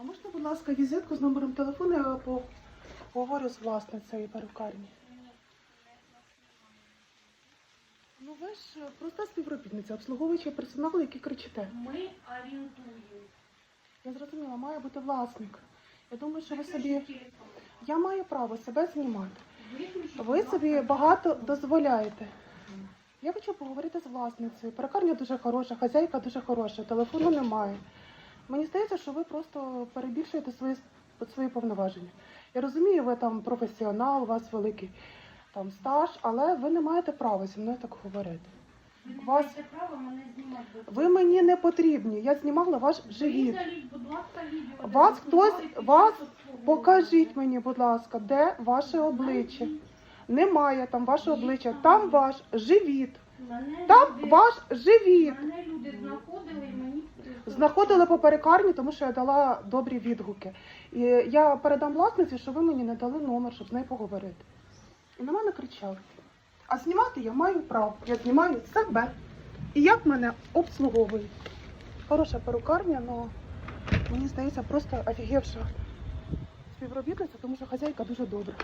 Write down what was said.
А можна, будь ласка, візитку з номером телефону, я поговорю з власницею перукарні. Ну ви ж е, проста співробітниця, обслуговуючий персонал, який кричите. Ми орієнтуємо. Я зрозуміла, має бути власник. Я думаю, що ви собі. Я маю право себе знімати. Ви собі багато дозволяєте. Я хочу поговорити з власницею. Перукарня дуже хороша, хазяйка дуже хороша, телефону немає. Мені здається, що ви просто перебільшуєте свої, свої повноваження. Я розумію, ви там професіонал, у вас великий там стаж, але ви не маєте права зі мною так говорити. Ви не Вас- маєте права мене знімати. Ви мені не потрібні. Я знімала ваш живіт. Вас хтось- вас. Покажіть мені, будь ласка, де ваше обличчя. Немає там ваше обличчя, там ваш живіт. Там ваш живіт. Мене люди мені... Знаходили по перекарні, тому що я дала добрі відгуки. І я передам власниці, що ви мені не дали номер, щоб з нею поговорити. І на мене кричали. А знімати я маю право. Я знімаю себе. І як мене обслуговують. Хороша перукарня, але мені здається просто офігевша співробітниця, тому що хазяйка дуже добра.